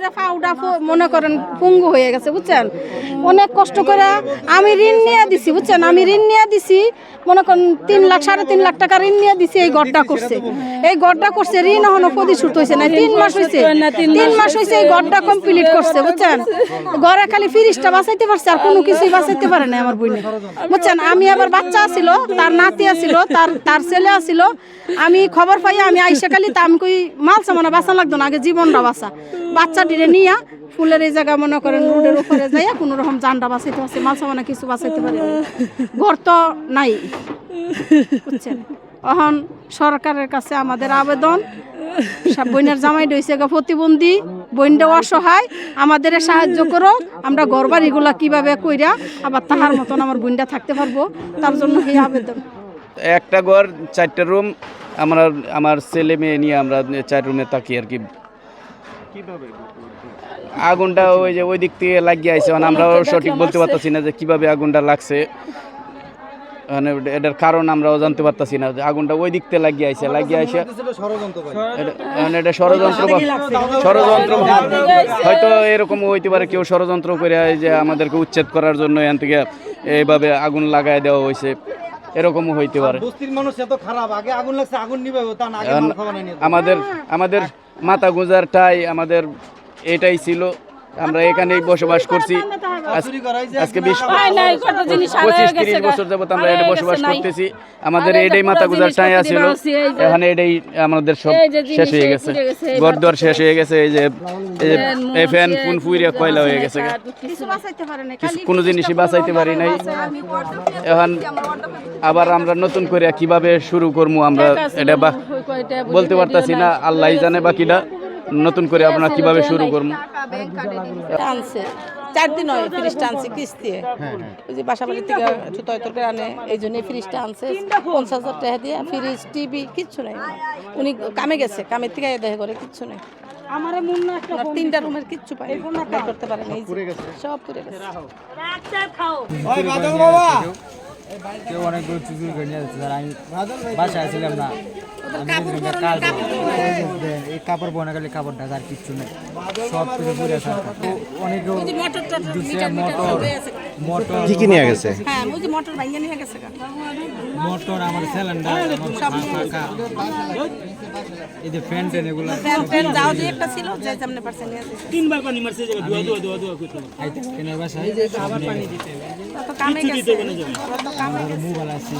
করে মনে করেন হয়ে গেছে, বুঝছেন? অনেক কষ্ট করে আমি ঋণ নিয়ে দিছি, বুঝছেন? আমি ঋণ নিয়ে দিছি, মনে করেন তিন লাখ, সাড়ে তিন লাখ টাকা ঋণ নিয়ে দিছি, এই ঘরটা করছে। এই ঘরটা করছে, ঋণ এখনও হয়েছে না তিন মাস হয়েছে তিন মাস হয়েছে এই ঘরটা কমপ্লিট করছে, বুঝছেন? ঘরে খালি বাঁচাইতে পারছে, আর কোনো কিছুই বাঁচাইতে পারে না আমার বইনে। বুঝছেন? আমি আবার বাচ্চা আছিল, তার নাতি আছিল, তার তার ছেলে আছিল। আমি খবর পাই, আমি আইসা খালি তা আমি কই, মাল সামানা বাঁচা লাগতো না, আগে জীবনটা বাঁচা। বাচ্চা ডিরে নিয়া ফুলের এই জায়গা মনে করেন রোডের উপরে যাইয়া কোনো রকম জানটা বাঁচাইতে পারছে, মাল সামানা কিছু বাঁচাইতে পারে। ঘর তো নাই। বুঝছেন? এখন সরকারের কাছে আমাদের আবেদন বইনের জামাই রয়েছে গা প্রতিবন্ধী বইনটা অসহায়, আমাদের সাহায্য করো, আমরা ঘর বাড়িগুলা কীভাবে কইরা আবার তাহার মতন আমার বইনটা থাকতে পারব, তার জন্য এই আবেদন। একটা ঘর, চারটে রুম, আমরা আমার ছেলে মেয়ে নিয়ে আমরা চার রুমে থাকি আর কি। আগুনটা ওই যে ওই দিক থেকে লাগিয়ে আইছে মানে আমরাও সঠিক বলতে পারতেছি না যে কীভাবে আগুনটা লাগছে। মানে এটার কারণ আমরাও জানতে পারতাছি না যে আগুনটা ওই দিক থেকে লাগিয়ে আইছে লাগিয়ে আইসে এটা- মানে এটা ষড়যন্ত্র ষড়যন্ত্র হয়তো এরকম হইতে পারে কেউ ষড়যন্ত্র করে যে আমাদেরকে উচ্ছেদ করার জন্য এখান থেকে এইভাবে আগুন লাগায় দেওয়া হয়েছে এরকমও হইতে পারে। বস্তির মানুষ এত খারাপ আগে আগুন লাগছে আগুন নিবে তা না আগে এখন মাল খাওয়া নিয়ে আমাদের আমাদের মাথা গুজার ঠাই আমাদের এটাই ছিল। আমরা এখানেই বসবাস করছি। আজকে বিশ পঁচিশ তিরিশ বছর যাবত আমরা এটা বসবাস করতেছি। আমাদের এটাই মাথা গুজার ঠাই জিনিসপত্র আছিল দিবাওছি, এই যে- এখানে এটাই আমাদের সব শেষ হয়ে গেছে। ঘর দর শেষ হয়ে গেছে এই যে এই যে ফ্যান, ফুন ফুইরা কয়লা হয়ে গেছে গা। কিছু বাঁচাইতে পারে নাই। কিছু কোনো জিনিসই বাঁচাইতে পারি নাই। এখন আবার আমরা নতুন করে কীভাবে শুরু করব আমরা এটা বা বলতে পারতাছি না আল্লাহ জানে বাকিটা। নতুন করে আমরা কীভাবে শুরু করব? টানছে। চার দিন হয় ফ্রিজটা আনছে কিস্তি ওই যে বাসা বাড়ি থেকে একটু তয় তরকারি আনে এই জন্য ফ্রিজটা আনছে। পঞ্চাশ হাজার টাকা দিয়ে ফ্রিজ টিভি কিচ্ছু নাই। উনি কামে গেছে কামের থেকে দেখা করে কিচ্ছু নেই। আমার মন না একটা তিনটা রুমের কিচ্ছু পাই করতে পারে না এই যে, সব পুড়ে গেছে। ওই বাবা! কেউ অনেক দূর চুরি করে নিয়ে যাচ্ছে আমি বাসায় ছিলাম না। এই কাপড় বনে গেলে কাপড় ঢাকা আর কিচ্ছু নেই। সব কিছু পুরে আছে তো অনেকেও দিচ্ছে মোটর মোটর কি কি নিয়ে গেছে? হ্যাঁ ওই যে মোটর ভাঙিয়ে নিয়ে গেছে গা। মোটর আমার সিলিন্ডার আমার এই যে ফ্যান টেন এগুলো। ফ্যান ফ্যান দিয়ে একটা ছিল যে যেমনি পারছে নিয়ে আসছে। কেনার বাসায় ও তো কামে গেছে ও তো কামে গেছে। মোবাইল আছে